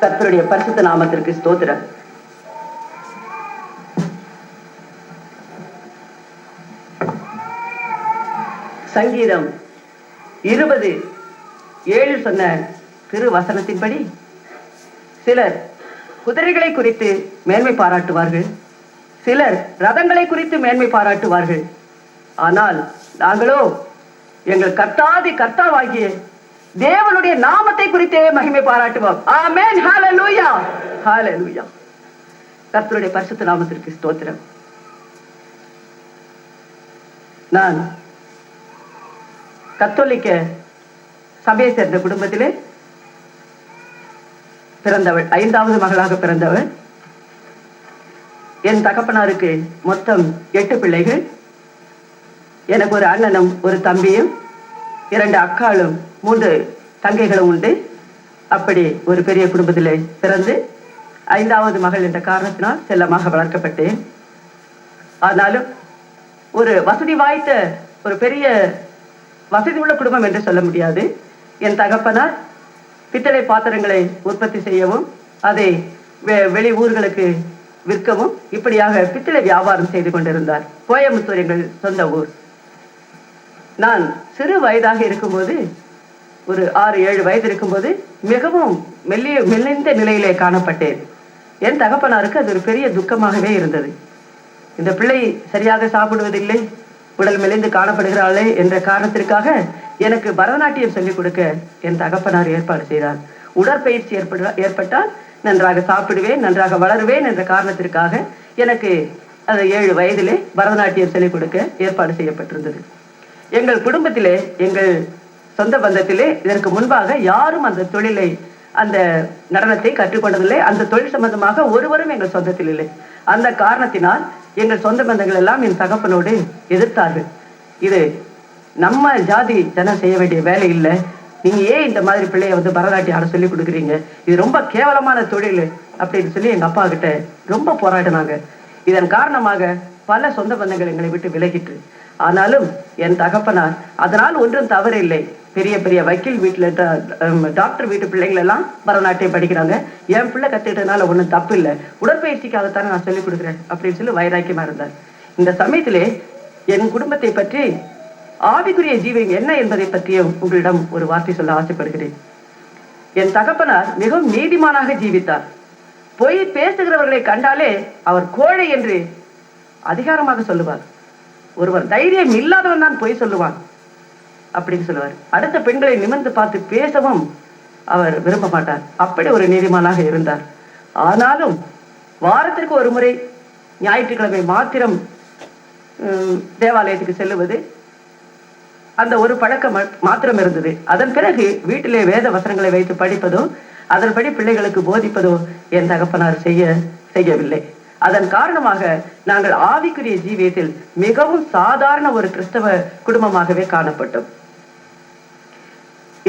கர்த்தருடைய பரிசுத்த நாமத்திற்கு ஸ்தோத்திரம். சங்கீதம் இருபது ஏழு சொன்ன திரு வசனத்தின்படி சிலர் குதிரைகளை குறித்து மேன்மை பாராட்டுவார்கள் சிலர் ரதங்களை குறித்து மேன்மை பாராட்டுவார்கள். ஆனால் நாங்களோ எங்கள் கர்த்தாதி கர்த்தாவாகிய தேவனுடைய நாமத்தை குறித்தே மகிமை பாராட்டுவோம். ஆமேன். ஹalleluya. ஹalleluya. கர்த்தருடைய பரிசுத்த நாமத்திற்கு ஸ்தோத்திரம். நான் கத்தோலிக்க சபையை சேர்ந்த குடும்பத்திலே பிறந்தவள் ஐந்தாவது மகளாக பிறந்தவள். என் தகப்பனாருக்கு மொத்தம் எட்டு பிள்ளைகள். எனக்கு ஒரு அண்ணனும் ஒரு தம்பியும் இரண்டு அக்காளும் மூன்று தங்கைகளும் உண்டு. அப்படி ஒரு பெரிய குடும்பத்தில் பிறந்து ஐந்தாவது மகள் என்ற காரணத்தினால் செல்லமாக வளர்க்கப்பட்டேன். ஆனாலும் ஒரு வசதி வாய்த்த ஒரு பெரிய வசதி உள்ள குடும்பம் என்று சொல்ல முடியாது. என் தகப்பனார் பித்தளை பாத்திரங்களை உற்பத்தி செய்யவும் அதை வெ- வெளி ஊர்களுக்கு விற்கவும் இப்படியாக பித்தளை வியாபாரம் செய்து கொண்டிருந்தார். கோயம்புத்தூர் எங்கள் சொந்த ஊர். நான் சிறு வயதாக இருக்கும்போது ஒரு ஆறு ஏழு வயது இருக்கும்போது மிகவும் மெல்லிய மெல்லிந்த நிலையிலே காணப்பட்டேன். என் தகப்பனாருக்கு அது ஒரு பெரிய துக்கமாகவே இருந்தது. இந்த பிள்ளை சரியாக சாப்பிடுவதில்லை உடல் மெலிந்து காணப்படுகிறாளே என்ற காரணத்திற்காக எனக்கு பரதநாட்டியம் சொல்லிக் கொடுக்க என் தகப்பனார் ஏற்பாடு செய்தார். உடற்பயிற்சி ஏற்பட ஏற்பட்டால் நன்றாக சாப்பிடுவேன் நன்றாக வளருவேன் என்ற காரணத்திற்காக எனக்கு அந்த ஏழு வயதிலே பரதநாட்டியம் சொல்லிக் கொடுக்க ஏற்பாடு செய்யப்பட்டிருந்தது. எங்கள் குடும்பத்திலே எங்கள் சொந்த பந்தத்திலே இதற்கு முன்பாக யாரும் அந்த தொழிலை அந்த நடனத்தை கற்றுக்கொண்டதில்லை. அந்த தொழில் சம்பந்தமாக ஒருவரும் எங்கள் சொந்தத்தில் இல்லை. அந்த காரணத்தினால் எங்கள் சொந்த பந்தங்கள் எல்லாம் என் தகப்பனோடு எதிர்த்தார்கள். இது நம்ம ஜாதி ஜனம் செய்ய வேண்டிய வேலை இல்லை. நீங்க ஏன் இந்த மாதிரி பிள்ளைய வந்து பரதநாட்டியம் ஆட சொல்லி கொடுக்குறீங்க? இது ரொம்ப கேவலமான தொழில் அப்படின்னு சொல்லி எங்க அப்பா கிட்ட ரொம்ப போராடினாங்க. இதன் காரணமாக பல சொந்த பந்தங்கள் எங்களை விட்டு விலகிட்டு ஆனாலும் என் தகப்பனார் அதனால் ஒன்றும் தவறு இல்லை பெரிய பெரிய வக்கீல் வீட்டில் டாக்டர் வீட்டு பிள்ளைங்களெல்லாம் பரதநாட்டியம் படிக்கிறாங்க. என் பிள்ளை கற்றுக்கிட்டதுனால ஒன்றும் தப்பு இல்லை உடற்பயிற்சிக்காகத்தானே நான் சொல்லிக் கொடுக்குறேன் அப்படின்னு சொல்லி வைராக்கியமாக இருந்தார். இந்த சமயத்திலே என் குடும்பத்தை பற்றி ஆவிக்குரிய ஜீவன் என்ன என்பதை பற்றியும் உங்களிடம் ஒரு வார்த்தை சொல்ல ஆசைப்படுகிறேன். என் தகப்பனார் மிகவும் நீதிமானாக ஜீவித்தார். பொய் பேசுகிறவர்களை கண்டாலே அவர் கோழை என்று அதிகாரமாக சொல்லுவார். ஒருவர் தைரியம் இல்லாதவன் தான் பொய் சொல்லுவான் அப்படின்னு சொல்லுவார். அடுத்த பெண்களை நிமிர்ந்து பார்த்து பேசவும் அவர் விரும்ப மாட்டார். அப்படி ஒரு நீதிமானாக இருந்தார். ஆனாலும் வாரத்திற்கு ஒரு முறை ஞாயிற்றுக்கிழமை மாத்திரம் தேவாலயத்துக்கு செல்லுவது அந்த ஒரு பழக்கம் மாத்திரம் இருந்தது. அதன் பிறகு வீட்டிலே வேத வசனங்களை வைத்து படிப்பதோ அதன்படி பிள்ளைகளுக்கு போதிப்பதோ என் தகப்பனார் செய்ய செய்யவில்லை. அதன் காரணமாக நாங்கள் ஆவிக்குரிய ஜீவியத்தில் மிகவும் சாதாரண ஒரு கிறிஸ்தவ குடும்பமாகவே காணப்பட்டோம்.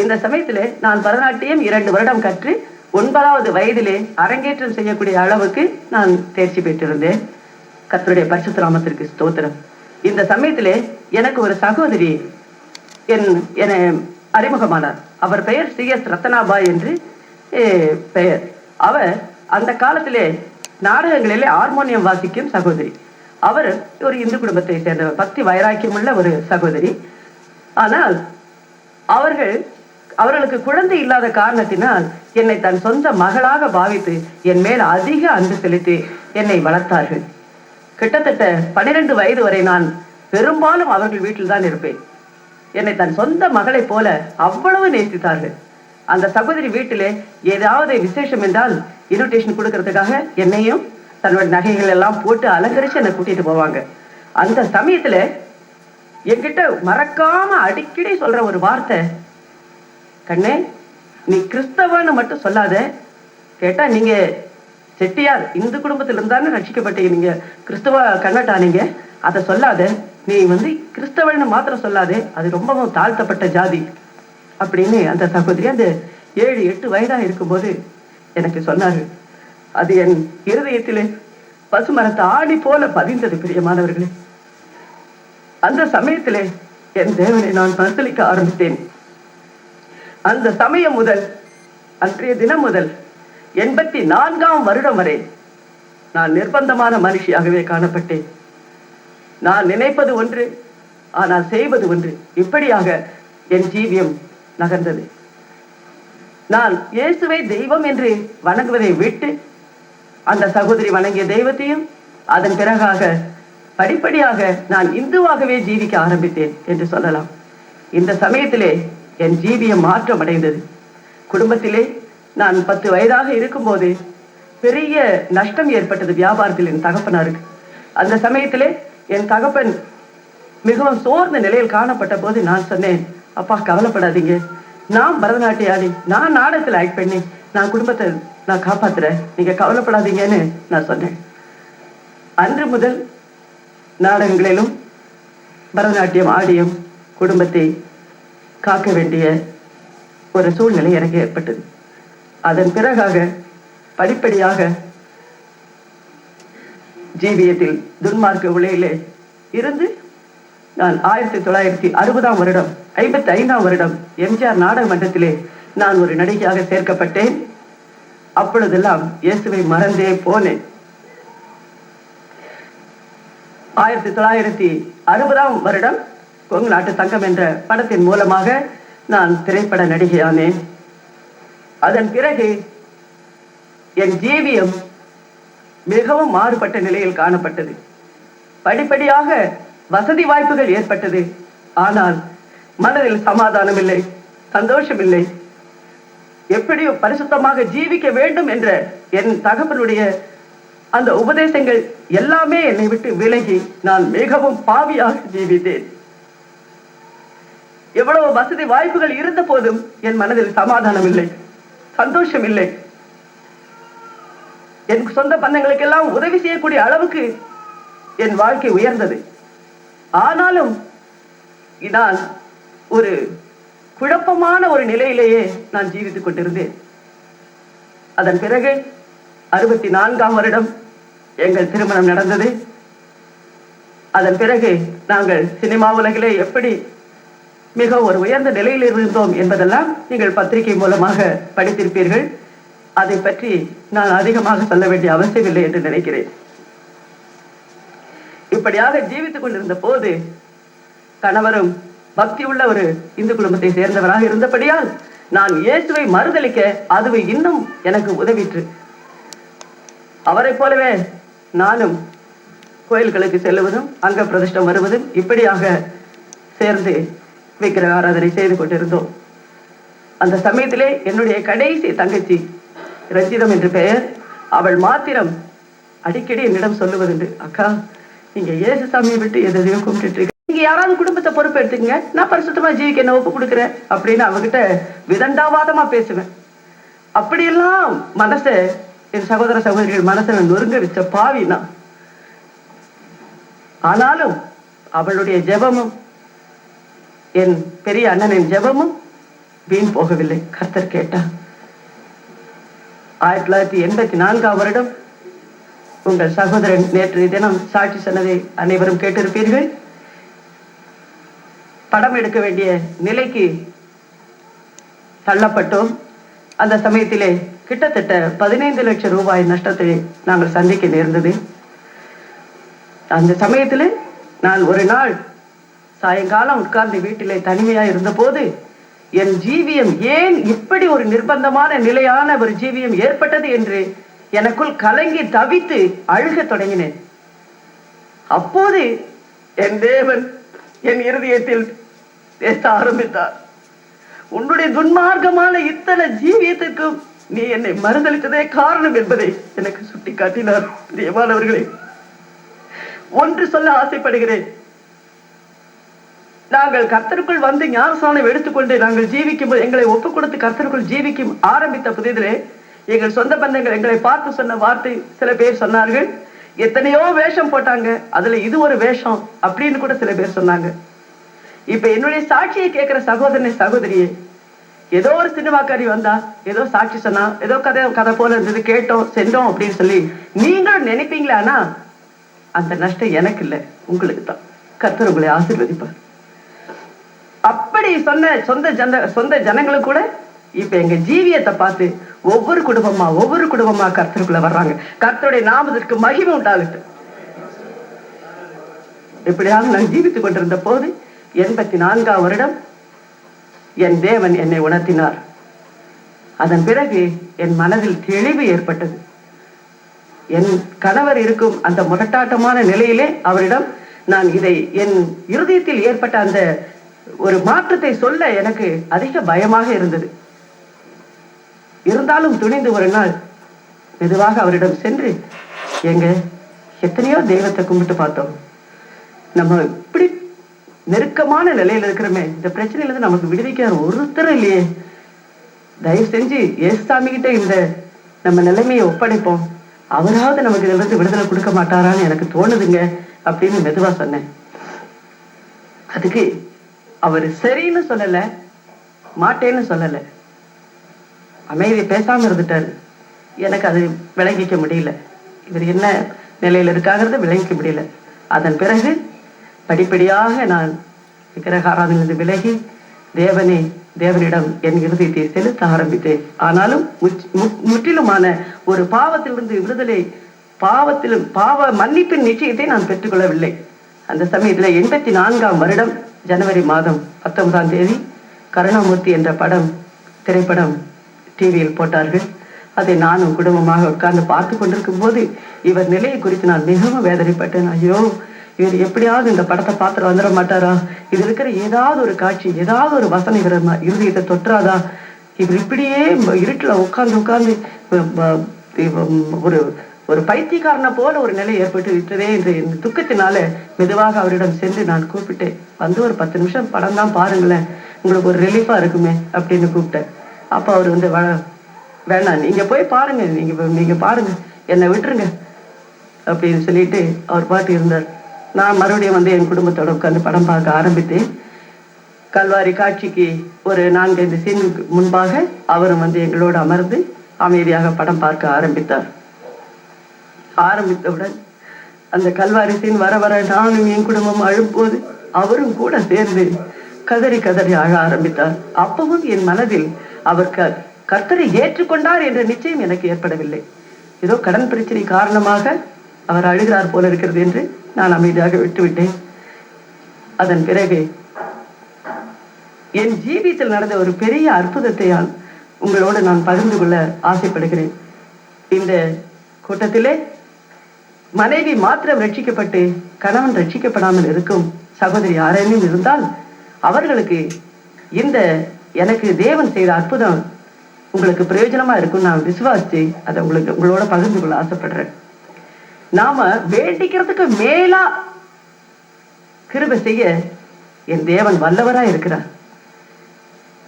இந்த சமயத்திலே நான் பரதநாட்டியம் இரண்டு வருடம் கற்று ஒன்பதாவது வயதிலே அரங்கேற்றம் செய்யக்கூடிய அளவுக்கு நான் தேர்ச்சி பெற்றிருந்தேன். கத்தருடைய பரிசுத்தராமத்திற்கு ஸ்தோத்திரம். இந்த சமயத்திலே எனக்கு ஒரு சகோதரி என் என அறிமுகமானார். அவர் பெயர் சி எஸ் ரத்தனாபாய் என்று பெயர். அவர் அந்த காலத்திலே நாடகங்களிலே ஹார்மோனியம் வாசிக்கும் சகோதரி. அவர் ஒரு இந்து குடும்பத்தை சேர்ந்தவர் பக்தி வைராக்கியமுள்ள ஒரு சகோதரி. ஆனால் அவர்கள் அவர்களுக்கு குழந்தை இல்லாத காரணத்தினால் என்னை தன் சொந்த மகளாக பாவித்து என் மேல் அதிக அன்பு செலுத்தி என்னை வளர்த்தார்கள். கிட்டத்தட்ட பன்னிரண்டு வயது வரை நான் பெரும்பாலும் அவர்கள் வீட்டில் தான் இருப்பேன். என்னை தன் சொந்த மகளைப் போல அவ்வளவு நேசித்தார்கள். அந்த சகோதரி வீட்டில் ஏதாவது விசேஷம் என்றால் இன்விடேஷன் கொடுக்கறதுக்காக என்னையும் தன்னோட நகைகள் எல்லாம் போட்டு அலங்கரிச்சு என்னை கூட்டிட்டு போவாங்க. அந்த சமயத்துல என்கிட்ட மறக்காம அடிக்கடி சொல்ற ஒரு வார்த்தை கண்ணே நீ கிறிஸ்தவன்னு மட்டும் சொல்லாத. கேட்டா நீங்க செட்டியார் இந்து குடும்பத்துல இருந்தாலும் ரட்சிக்கப்பட்டீங்க. நீங்க கிறிஸ்தவ கன்வெர்ட் நீங்க அதை சொல்லாத. நீ வந்து கிறிஸ்தவன்னு மாத்திரம் சொல்லாதே. அது ரொம்பவும் தாழ்த்தப்பட்ட ஜாதி. அப்படின்னு அந்த சகோதரி அந்த ஏழு எட்டு வயதாக இருக்கும்போது எனக்கு சொன்னார்கள் அது என் இருதயத்திலே பசுமரத்தை ஆடி போல பதிந்தது பிரியமானவர்களே. அந்த சமயத்திலே என் தேவனை நான் பரிசலிக்க ஆரம்பித்தேன். அந்த சமயம் முதல் அன்றைய தினம் முதல் எண்பத்தி நான்காம் வருடம் வரை நான் நிர்பந்தமான மனுஷியாகவே காணப்பட்டேன். நான் நினைப்பது ஒன்று ஆனால் செய்வது ஒன்று. இப்படியாக என் ஜீவியம் நகர்ந்தது. நான் இயேசுவை தெய்வம் என்று வணங்குவதை விட்டு அந்த சகோதரி வணங்கிய தெய்வத்தையும் அதன் பிறகாக படிப்படியாக நான் இந்துவாகவே ஜீவிக்க ஆரம்பித்தேன் என்று சொல்லலாம். இந்த சமயத்திலே என் ஜீவியம் மாற்றம் அடைந்தது குடும்பத்திலே நான் பத்து வயதாக இருக்கும்போது பெரிய நஷ்டம் ஏற்பட்டது வியாபாரத்தில் என் தகப்பனாருக்கு. அந்த சமயத்திலே என் தகப்பன் மிகவும் சோர்ந்த நிலையில் காணப்பட்ட போது நான் சொன்னேன் அப்பா கவலைப்படாதீங்க. நான் பரதநாட்டிய ஆடி நான் நாடகத்தில் ஆக்ட் பண்ணி நான் குடும்பத்தை நான் காப்பாத்துறேன். நீங்க கவலைப்படாதீங்கன்னு நான் சொன்னேன். அன்று முதல் நாடகங்களிலும் பரதநாட்டியம் ஆடியும் குடும்பத்தை காக்க வேண்டிய ஒரு சூழ்நிலை எனக்கு ஏற்பட்டது. அதன் பிறகாக படிப்படியாக ஜீவியத்தில் துன்மார்க்க உலையிலே இருந்து நான் ஆயிரத்தி தொள்ளாயிரத்தி அறுபதாம் வருடம் ஐம்பத்தி ஐந்தாம் வருடம் எம்ஜிஆர் நாடக மன்றத்திலே நான் ஒரு நடிகையாக சேர்க்கப்பட்டேன். அப்பொழுதெல்லாம் இயேசுவை மறந்தே போனேன். ஆயிரத்தி தொள்ளாயிரத்தி அறுபதாம் வருடம் கொங்கு நாட்டு தங்கம் என்ற படத்தின் மூலமாக நான் திரைப்பட நடிகையானேன். அதன் பிறகு என் ஜீவியம் மிகவும் மாறுபட்ட நிலையில் காணப்பட்டது. படிப்படியாக வசதி வாய்ப்புகள் ஏற்பட்டது. ஆனால் மனதில் சமாதானம் இல்லை சந்தோஷம் இல்லை எப்படியோ பரிசுத்தமாக ஜீவிக்க வேண்டும் என்ற என் தகப்பனுடைய அந்த உபதேசங்கள் எல்லாமே என்னை விட்டு விலகி நான் மிகவும் பாவியாக ஜீவித்தேன். எவ்வளவு வசதி வாய்ப்புகள் இருந்த போதும் என் மனதில் சமாதானம் இல்லை சந்தோஷம் இல்லை என் சொந்த பந்தங்களுக்கெல்லாம் உதவி செய்யக்கூடிய அளவுக்கு என் வாழ்க்கை உயர்ந்தது. ஆனாலும் நான் ஒரு குழப்பமான ஒரு நிலையிலேயே நான் ஜீவித்துக் கொண்டிருந்தேன். அதன் பிறகு அறுபத்தி நான்காம் வருடம் எங்கள் திருமணம் நடந்தது. அதன் பிறகு நாங்கள் சினிமா உலகிலே எப்படி மிக ஒரு உயர்ந்த நிலையில் இருந்தோம் என்பதெல்லாம் நீங்கள் பத்திரிகை மூலமாக படித்திருப்பீர்கள். அதை பற்றி நான் அதிகமாக சொல்ல வேண்டிய அவசியமில்லை என்று நினைக்கிறேன். இப்படியாக ஜீவித்துக் கொண்டிருந்த போது கணவரும் பக்தி உள்ள ஒரு இந்து குடும்பத்தை சேர்ந்தவராக இருந்தபடியால் நான் இயேசுவை மறுதளிக்க அதுவே இன்னும் எனக்கு உதவிற்று. அவரைப் போலவே நானும் கோயில்களுக்கு செல்லுவதும் அங்க பிரதிஷ்டம் வருவதும் இப்படியாக சேர்ந்து விக்கிரக ஆராதனை செய்து கொண்டிருந்தோம். அந்த சமயத்திலே என்னுடைய கடைசி தங்கச்சி ரஞ்சிதம் என்று பெயர். அவள் மாத்திரம் அடிக்கடி என்னிடம் சொல்லுவதுண்டு அக்கா நீங்க இயேசு சாமியை விட்டு எதையோ கும்பிட்டு இருக்க நீங்க யாராவது குடும்பத்தை பொறுப்பு எடுத்துக்கங்க. நான் பரிசுத்தமா ஜீவிக்க என்ன ஒப்பு கொடுக்குறேன் அப்படின்னு அவகிட்ட விதண்டாவாதமா பேசுவேன். அப்படியெல்லாம் மனசை என் சகோதர சகோதரிகள் மனசை நொறுங்க வச்ச பாவி நான். ஆனாலும் அவளுடைய ஜெபமும் என் பெரிய அண்ணனின் ஜெபமும் வீண் போகவில்லை. கர்த்தர் கேட்டா ஆயிரத்தி தொள்ளாயிரத்தி எண்பத்தி நான்காம் வருடம் உங்கள் சகோதரன் நேற்று தினம் சாட்சி சொன்னதை அனைவரும் கேட்டிருப்பீர்கள். படம் எடுக்க வேண்டிய நிலைக்கு தள்ளப்பட்டோம். அந்த சமயத்திலே கிட்டத்தட்ட பதினைந்து லட்சம் ரூபாய் நஷ்டத்தை நாங்கள் சந்திக்க நேர்ந்தது. அந்த சமயத்தில் நான் ஒரு நாள் சாயங்காலம் உட்கார்ந்து வீட்டிலே தனிமையா இருந்தபோது என் ஜீவியம் ஏன் இப்படி ஒரு நிர்பந்தமான நிலையான ஒரு ஜீவியம் ஏற்பட்டது என்று எனக்குள் கலங்கி தவித்து அழுகத் தொடங்கினேன். அப்போது என் தேவன் என் இருதயத்தில் பேச ஆரம்பித்தார். உன்னுடைய துன்மார்க்கமான இத்தனை ஜீவியத்திற்கும் நீ என்னை மறுதளித்ததே காரணம் என்பதை எனக்கு சுட்டிக்காட்டினார் பிரியமானவர்களே ஒன்று சொல்ல ஆசைப்படுகிறேன். நாங்கள் கர்த்தருக்குள் வந்து ஞானசானம் எடுத்துக்கொண்டு நாங்கள் ஜீவிக்கும் எங்களை ஒப்புக் கொடுத்து கர்த்தருக்குள் ஜீவிக்கும் ஆரம்பித்த புதிதிலே எங்கள் சொந்த பந்தங்கள் எங்களை பார்த்து சொன்ன வார்த்தை சில பேர் சொன்னார்கள். எத்தனையோ வேஷம் போட்டாங்க. அதுல இது ஒரு வேஷம் அப்படின்னு கூட சில பேர் சொன்னாங்க. இப்ப என்னுடைய சாட்சியை கேட்கிற சகோதரனை சகோதரியே ஏதோ ஒரு சினிமாக்காரி வந்தா ஏதோ சாட்சி சொன்னா ஏதோ கதை கதை போல இருந்தது கேட்டோம் சென்றோம் அப்படின்னு சொல்லி நீங்களும் நினைப்பீங்களானா அந்த நஷ்டம் எனக்கு இல்லை உங்களுக்கு தான். கர்த்தர் உங்களை ஆசீர்வதிப்பார். அப்படி அப்படி சொன்ன சொந்த ஜன சொந்த ஜனங்களும் கூட இப்ப எங்க ஜீவியத்தை பார்த்து ஒவ்வொரு குடும்பமா ஒவ்வொரு குடும்பமா கர்த்தருக்குள்ள வர்றாங்க. கர்த்தருடைய நாமத்திற்கு மகிமை உண்டாகட்டும். இப்படியாக நான் ஜீவித்துக் கொண்டிருந்த போது எண்பத்தி நான்காம் வருடம் என் தேவன் என்னை உணர்த்தினார். அதன் பிறகு என் மனதில் தெளிவு ஏற்பட்டது. என் கணவர் இருக்கும் அந்த முரட்டாட்டமான நிலையிலே அவரிடம் நான் இதை என் இருதயத்தில் ஏற்பட்ட அந்த ஒரு மாற்றத்தை சொல்ல எனக்கு அதிக பயமாக இருந்தது. இருந்தாலும் துணிந்து ஒரு நாள் மெதுவாக அவரிடம் சென்று எங்க எத்தனையோ தெய்வத்தை கும்பிட்டு பார்த்தோம். நம்ம இப்படி நெருக்கமான நிலையில இருக்கிறோமே இந்த பிரச்சனையில இருந்து நமக்கு விடுவிக்க ஒருத்தரும் இல்லையே. தயவு செஞ்சு ஏசுசாமி கிட்ட இந்த நம்ம நிலைமையை ஒப்படைப்போம். அவராவது நமக்கு இதிலிருந்து விடுதலை கொடுக்க மாட்டாரான்னு எனக்கு தோணுதுங்க அப்படின்னு மெதுவா சொன்னேன். அதுக்கு அவர் சரின்னு சொல்லல மாட்டேன்னு சொல்லலை. அமைதி பேசாமல் இருந்துட்டார். எனக்கு அது விளங்கிக்க முடியல. இவர் என்ன நிலையில் இருக்காங்கிறத விளங்கிக்க முடியல. அதன் பிறகு படிப்படியாக நான் விக்கிரகாராதனிலிருந்து விலகி தேவனே தேவனிடம் என் இருதயத்தை செலுத்த ஆரம்பித்தேன். ஆனாலும் மு- முற்றிலுமான ஒரு பாவத்திலிருந்து விடுதலை பாவத்திலும் பாவ மன்னிப்பின் நிச்சயத்தை நான் பெற்றுக்கொள்ளவில்லை. அந்த சமயத்தில் எண்பத்தி நான்காம் வருடம் ஜனவரி மாதம் பத்தொன்பதாம் தேதி கருணாமூர்த்தி என்ற படம் திரைப்படம் டிவியில் போட்டார்கள். அதை நானும் குடும்பமாக உட்கார்ந்து பார்த்து கொண்டிருக்கும் போது இவர் நிலையை குறித்து நான் மிகவும் வேதனைப்பட்டேன். ஐயோ இவர் எப்படியாவது இந்த படத்தை பார்த்துட்டு வந்துட மாட்டாரா? இது இருக்கிற ஏதாவது ஒரு காட்சி ஏதாவது ஒரு வசனம் இவர் இருதயத்தை தொற்றாதா? இவர் இப்படியே இருட்டில் உட்கார்ந்து உட்கார்ந்து ஒரு ஒரு பைத்தியக்காரனை போல ஒரு நிலை ஏற்பட்டு விட்டதே என்று இந்த துக்கத்தினால மெதுவாக அவரிடம் சென்று நான் கூப்பிட்டேன். வந்து ஒரு பத்து நிமிஷம் படம் தான் பாருங்களேன். உங்களுக்கு ஒரு ரிலீஃபா இருக்குமே அப்படின்னு கூப்பிட்டேன். அப்போ அவர் வந்து "வ- வேணாம் நீங்க போய் பாருங்க நீங்க நீங்கள் நீங்க பாருங்க என்னை விட்டுருங்க அப்படின்னு சொல்லிட்டு அவர் பாட்டு இருந்தார். நான் மறுபடியும் வந்து என் குடும்பத்தோட உட்காந்து படம் பார்க்க ஆரம்பித்தேன். கல்வாரி காட்சிக்கு ஒரு நான்கைந்து சீனுக்கு முன்பாக அவரும் வந்து எங்களோடு அமர்ந்து அமைதியாக படம் பார்க்க ஆரம்பித்தார். ஆரம்பித்தவுடன் அந்த கல்வாரி சீன் வர வர நானும் என் குடும்பம் அழும்போது அவரும் கூட சேர்ந்து கதறி கதறி அழ ஆரம்பித்தார். அப்பவும் என் மனதில் அவர் க கர்த்தரை ஏற்றுக்கொண்டார் என்ற நிச்சயம் எனக்கு ஏற்படவில்லை. ஏதோ கடன் பிரச்சனை காரணமாக அவர் அழுகிறார் போல இருக்கிறது என்று நான் அமைதியாக விட்டுவிட்டேன். அதன் பிறகு என் ஜீவியத்தில் நடந்த ஒரு பெரிய அற்புதத்தை நான் உங்களோடு நான் பகிர்ந்து கொள்ள ஆசைப்படுகிறேன். இந்த கூட்டத்திலே மனைவி மாத்திரம் ரட்சிக்கப்பட்டு கணவன் ரட்சிக்கப்படாமல் இருக்கும் சகோதரி யாரேனும் இருந்தால் அவர்களுக்கு இந்த எனக்கு தேவன் செய்த அற்புதம் உங்களுக்கு பிரயோஜனமா இருக்கும் நான் விசுவாசிச்சு அதை உங்களுக்கு உங்களோட பகிர்ந்து கொள்ள ஆசைப்படுறேன். நாம வேண்டிக்கிறதுக்கு மேலா கிருபை செய்ய என் தேவன் வல்லவரா இருக்கிறார்.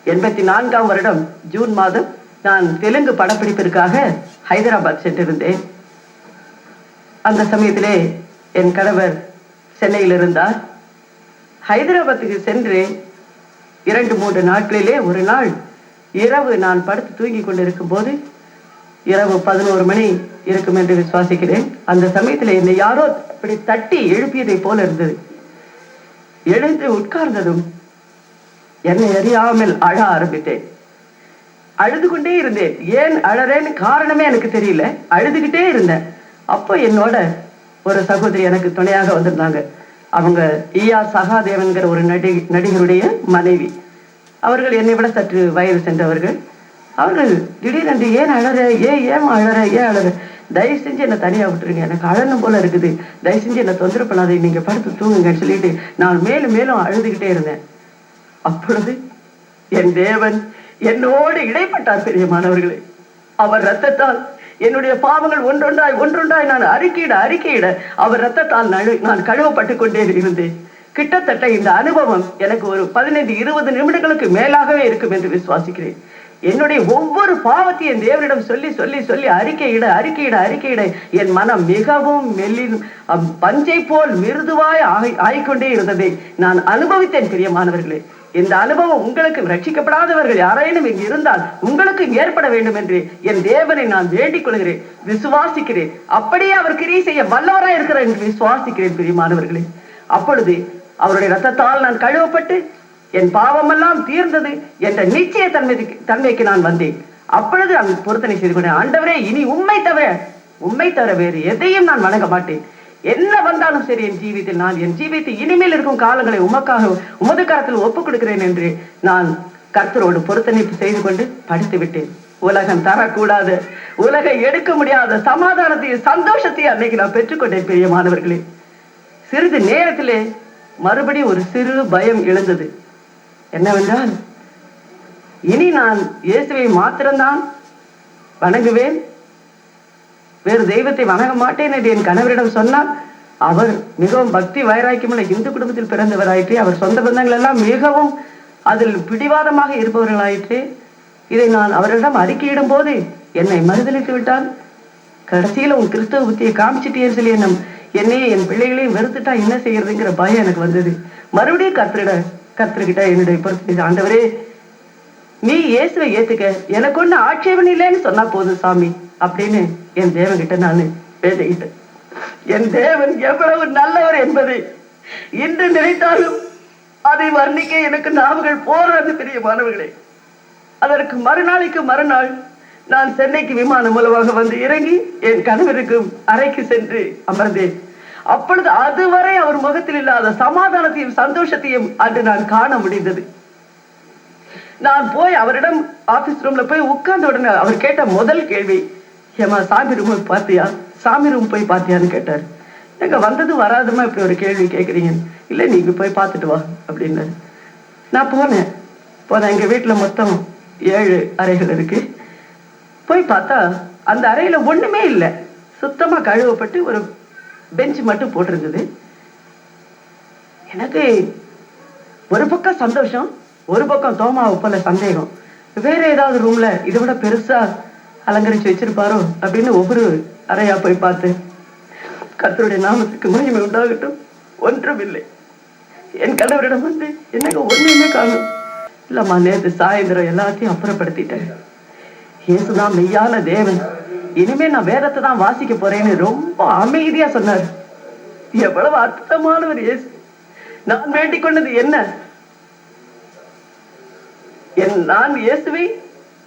எண்பத்தி நான்காம் வருடம் ஜூன் மாதம் நான் தெலுங்கு படப்பிடிப்பிற்காக ஹைதராபாத் சென்றிருந்தேன். அந்த சமயத்திலே என் கணவர் சென்னையில் இருந்தார் ஹைதராபாத்துக்கு சென்று இரண்டு மூன்று நாட்களிலே ஒரு நாள் இரவு நான் படுத்து தூங்கி கொண்டிருக்கும் போது இரவு பதினோரு மணி இருக்கும் என்று விசுவாசிக்கிறேன். அந்த சமயத்தில் என்னை யாரோ இப்படி தட்டி எழுப்பியதை போல இருந்தது. எழுந்து உட்கார்ந்ததும் என்னை அறியாமல் அழ ஆரம்பித்தேன். அழுது கொண்டே இருந்தேன். ஏன் அழறேன்னு காரணமே எனக்கு தெரியல. அழுதுகிட்டே இருந்தேன். அப்போ என்னோட ஒரு சகோதரி எனக்கு துணையாக வந்திருந்தாங்க. அவங்க ஈயா சகாதேவன்கிற ஒரு நடி நடிகருடைய மனைவி. அவர்கள் என்னை விட சற்று வயது சென்றவர்கள். அவர்கள் திடீரென்று ஏன் அழற ஏன் ஏன் அழற ஏன் அழற? தயவு செஞ்சு என்னை தனியாக விட்டுருங்க. எனக்கு அழணும் போல இருக்குது. தயவு செஞ்சு என்னை தொந்தரவு பண்ணாதே நீங்கள் படுத்து தூங்குங்கன்னு சொல்லிட்டு நான் மேலும் மேலும் அழுதுகிட்டே இருந்தேன். அப்பொழுது என் தேவன் என்னோடு இடைப்பட்டார் பிரியமானவர்களே அவர் ரத்தத்தால் என்னுடைய பாவங்கள் ஒன்றொன்றாய் ஒன்றொன்றாய் நான் அறிக்கையிட அறிக்கையிட அவர் ரத்தத்தால் நழு நான் கழுவப்பட்டு கொண்டே இருந்தேன் கிட்டத்தட்ட இந்த அனுபவம் எனக்கு ஒரு பதினைந்து இருபது நிமிடங்களுக்கு மேலாகவே இருக்கும் என்று விசுவாசிக்கிறேன். என்னுடைய ஒவ்வொரு பாவத்தையும் தேவரிடம் தேவனிடம் சொல்லி சொல்லி சொல்லி அறிக்கையிட அறிக்கையிட அறிக்கையிட என் மனம் மிகவும் மெல்லி பஞ்சை போல் மிருதுவாய் ஆகி- ஆகிக்கொண்டே இருந்ததை நான் அனுபவித்தேன் பிரியமானவர்களே. இந்த அனுபவம் உங்களுக்கு ரட்சிக்கப்படாதவர்கள் யாரேனும் இங்கு இருந்தால் உங்களுக்கு ஏற்பட வேண்டும் என்று என் தேவனை நான் வேண்டிக் கொள்கிறேன். விசுவாசிக்கிறேன். அப்படியே அவர் கிரியை செய்ய வல்லவராய் இருக்கிறார் என்று விசுவாசிக்கிறேன் பிரியமானவர்களே. அப்பொழுது அவருடைய ரத்தத்தால் நான் கழுவப்பட்டு என் பாவமெல்லாம் தீர்ந்தது என்ற நிச்சய தன்மைக்கு தன்மைக்கு நான் வந்தேன். அப்பொழுது நான் பொருத்தனை செய்து கொண்டேன். ஆண்டவரே இனி உண்மை தவிர உண்மை தவிர வேறு எதையும் நான் வணங்க மாட்டேன். என்ன வந்தாலும் சரி என் ஜீவித்தில் நான் என் ஜீவித்து இனிமேல் இருக்கும் காலங்களை உமக்காக உமது காலத்தில் ஒப்புக் கொடுக்கிறேன் என்று நான் கர்த்தரோடு பொருத்தணிப்பு செய்து கொண்டு படித்து விட்டேன். உலகம் தரக்கூடாது. உலகை எடுக்க முடியாத சமாதானத்தையும் சந்தோஷத்தையும் அன்னைக்கு நான் பெற்றுக்கொண்டேன் பிரியமானவர்களே சிறிது நேரத்திலே மறுபடியும் ஒரு சிறு பயம் எழுந்தது. என்னவென்றால் இனி நான் இயேசுவை மாத்திரம்தான் வணங்குவேன் வேறு தெய்வத்தை வணங்க மாட்டேன் என்று என் கணவரிடம் சொன்னால் அவர் மிகவும் பக்தி வைராக்கியமுள்ள இந்து குடும்பத்தில் பிறந்தவராயிற்று அவர் சொந்த பந்தங்கள் எல்லாம் மிகவும் அதில் பிடிவாதமாக இருப்பவர்களாயிற்று இதை நான் அவரிடம் அறிக்கையிடும் போது என்னை மறுதளித்து விட்டால் கடைசியில் உன் கிறிஸ்தவ புத்தியை காமிச்சிட்டேன்னு சொல்லி என்ன என்னையே என் பிள்ளைகளையும் வெறுத்துட்டா என்ன செய்யறதுங்கிற பயம் எனக்கு வந்தது. மறுபடியும் கத்திரிட கர்த்தர்கிட்ட என்னுடைய பொறுத்து ஆண்டவரே நீ இயேசுவை ஏத்துக்க எனக்கு ஒண்ணு ஆட்சேபம் இல்லைன்னு சொன்னா போதும் சாமி. அப்படின்னு என் தேவன்கிட்ட நான் பேசிக்கிட்டேன். என் தேவன் எவ்வளவு நல்லவர் என்பதை இன்று நினைத்தாலும் அதை வர்ணிக்க எனக்கு நாவுகள் பெரிய மனவுகளை அதற்கு மறுநாளைக்கு மறுநாள் நான் சென்னைக்கு விமானம் மூலமாக வந்து இறங்கி என் கணவருக்கு அறைக்கு சென்று அமர்ந்தேன். அப்பொழுது அதுவரை அவர் முகத்தில் இல்லாத சமாதானத்தையும் சந்தோஷத்தையும் அன்று நான் காண முடிந்தது. நான் போய் அவரிடம் ஆபீஸ் ரூம்ல போய் உட்கார்ந்த உடனே அவர் கேட்ட முதல் கேள்வி ஏமா சாமி ரூம் பார்த்தியா? சாமி ரூம் போய் பார்த்தியான்னு கேட்டார். எங்க வந்தது வராதுமா இப்படி ஒரு கேள்வி கேட்குறீங்க இல்லை நீங்க போய் பார்த்துட்டு வா அப்படின்னாரு. நான் போனேன். போனேன் எங்க வீட்டில் மொத்தம் ஏழு அறைகள் இருக்கு. போய் பார்த்தா அந்த அறையில ஒண்ணுமே இல்லை. சுத்தமா கழுவப்பட்டு ஒரு பெஞ்ச் மட்டும் போட்டிருந்தது. எனக்கு ஒரு பக்கம் சந்தோஷம் ஒரு பக்கம் தோமாவை போல சந்தேகம். வேற ஏதாவது ரூம்ல இதை விட பெருசா அலங்கரிச்சு வச்சிருப்பாரோ அப்படின்னு ஒவ்வொரு அறையா போய் பார்த்து கத்தருடைய நாமத்துக்கு மகிமை உண்டாகட்டும். ஒன்றும் இல்லை என் கணவரிடம் வந்து என்னங்க ஒன்றுமே காணும். இல்லம்மா நேத்து சாயந்தரம் எல்லாத்தையும் அப்புறப்படுத்திட்டேன். இயேசுதான் மெய்யான தேவன். இனிமே நான் வேதத்தை தான் வாசிக்க போறேன்னு ரொம்ப அமைதியா சொன்னார். எவ்வளவு அற்புதமானவர் இயேசு. நான் வேண்டிக் கொண்டது என்ன? என் நான் இயேசுவை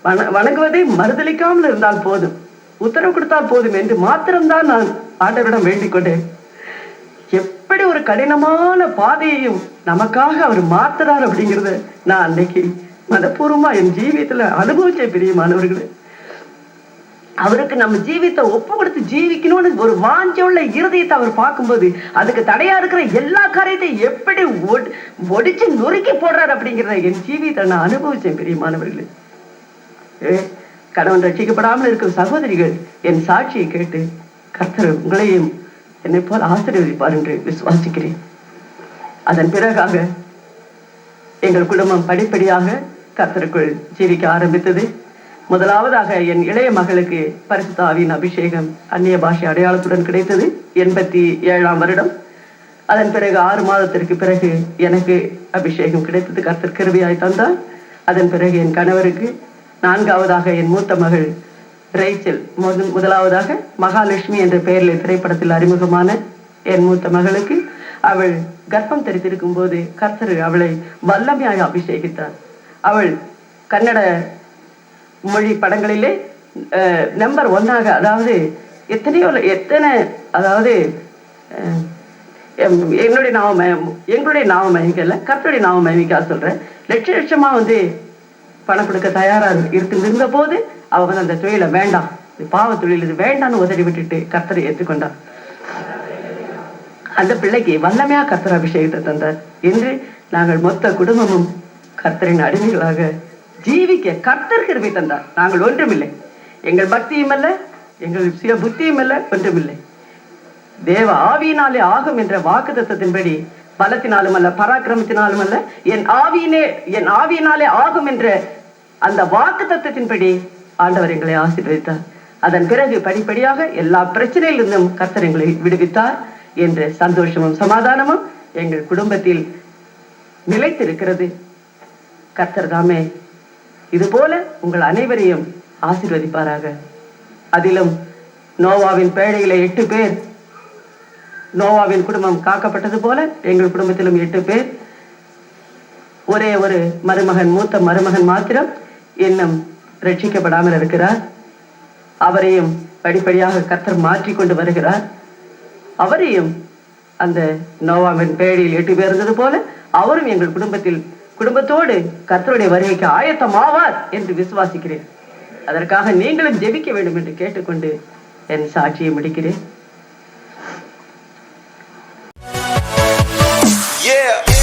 வணங்குவதை மறுதளிக்காமல் இருந்தால் போதும். உத்தரவு கொடுத்தால் போதும் என்று மாத்திரம்தான் நான் ஆண்டவரிடம் வேண்டிக் கொண்டேன் எப்படி ஒரு கடினமான பாதையையும் நமக்காக அவர் மாத்துறார் அப்படிங்கிறத நான் அன்னைக்கு மனப்பூர்வமா என் ஜீவியத்துல அனுபவிச்ச பிரியமானவர்களே. அவருக்கு நம்ம ஜீவித்தை ஒப்பு கொடுத்து ஜீவிக்கணும்னு ஒரு வாஞ்ச உள்ள இருதயத்தை அவர் பார்க்கும்போது அதுக்கு தடையா இருக்கிற எல்லா காரியத்தையும் எப்படி ஒட்- ஒடிச்சு நொறுக்கி போடுறாரு அப்படிங்கிறத என் ஜீவியத்தை நான் அனுபவிச்சேன் பிரியமானவர்களே. கணவன் ரட்சிக்கப்படாமல் இருக்கும் சகோதரிகள் என் சாட்சியை கேட்டு கர்த்தர் உங்களையும் என்னை போல் ஆசீர்வதிப்பார் என்று விசுவாசிக்கிறேன். அதன் பிறகாக எங்கள் குடும்பம் படிப்படியாக கர்த்தருக்குள் ஜீவிக்க ஆரம்பித்தது. முதலாவதாக என் இளைய மகளுக்கு பரிசுத்தாவின் அபிஷேகம் அந்நிய பாஷை அடையாளத்துடன் கிடைத்தது எண்பத்தி ஏழாம் வருடம். அதன் பிறகு ஆறு மாதத்திற்கு பிறகு எனக்கு அபிஷேகம் கிடைத்தது கர்த்தர் கருவியாய் தந்தார். அதன் பிறகு என் கணவருக்கு நான்காவதாக என் மூத்த மகள் ரைச்சல். முதலாவதாக மகாலட்சுமி என்ற பெயரில் திரைப்படத்தில் அறிமுகமான என் மூத்த மகளுக்கு அவள் கர்ப்பம் தெரித்திருக்கும் போது கர்த்தர் அவளை வல்லமையாக அபிஷேகித்தார். அவள் கன்னட மொழி படங்களிலே நம்பர் ஒன்னாக அதாவது எத்தனையோ எத்தனை அதாவது எம்- என்னுடைய நாம எங்களுடைய நாம மயமிக்கல கர்த்தருடைய நாம மயமிக்கா சொல்றேன். லட்ச லட்சமா வந்து பணம் கொடுக்க தயாரா இருந்து இருந்த போது அவ வந்து அந்த தொழிலை வேண்டாம் இது பாவ தொழில் இது வேண்டாம்னு உதறி விட்டுட்டு கர்த்தரை ஏற்றுக்கொண்டார் அந்த பிள்ளைக்கு வல்லமையா கர்த்தர் அபிஷேகத்தை தந்தார். என்று நாங்கள் மொத்த குடும்பமும் கர்த்தரின் அடிமைகளாக ஜீவிக்க கர்த்தர் கிருபை தந்தார். நாங்கள் ஒன்றுமில்லை. எங்கள் பக்தியும் அல்ல எங்கள் சுய புத்தியும் அல்ல ஒன்றுமில்லை. தேவ ஆவியினாலே ஆகும் என்ற வாக்கு தத்துவத்தின்படி பலத்தினாலும் அல்ல பராக்கிரமத்தினாலும் அல்ல என் ஆவியினே என் ஆவியினாலே ஆகும் என்ற அந்த வாக்கு தத்தத்தின்படி ஆண்டவர் எங்களை ஆசீர்வதித்தார். அதன் பிறகு படிப்படியாக எல்லா பிரச்சனையிலிருந்தும் கர்த்தர் எங்களை விடுவித்தார் என்ற சந்தோஷமும் சமாதானமும் எங்கள் குடும்பத்தில் நிலைத்திருக்கிறது. கர்த்தர் தாமே இதுபோல உங்கள் அனைவரையும் ஆசிர்வதிப்பாராக. அதிலும் நோவாவின் பேழையில எட்டு பேர் நோவாவின் குடும்பம் காக்கப்பட்டது போல எங்கள் குடும்பத்திலும் எட்டு பேர். ஒரே ஒரு மருமகன் மூத்த மருமகன் மாத்திரம் இன்னும் ரட்சிக்கப்படாமல் இருக்கிறார். அவரையும் படிப்படியாக கர்த்தர் மாற்றிக்கொண்டு வருகிறார். அவரையும் அந்த நோவாவின் பேடியில் எட்டு பேர் இருந்தது போல அவரும் எங்கள் குடும்பத்தில் குடும்பத்தோடு கர்த்தருடைய வருகைக்கு ஆயத்தமாவார் என்று விசுவாசிக்கிறேன். அதற்காக நீங்களும் ஜெபிக்க வேண்டும் என்று கேட்டுக்கொண்டு என் சாட்சியை முடிக்கிறேன். Yeah.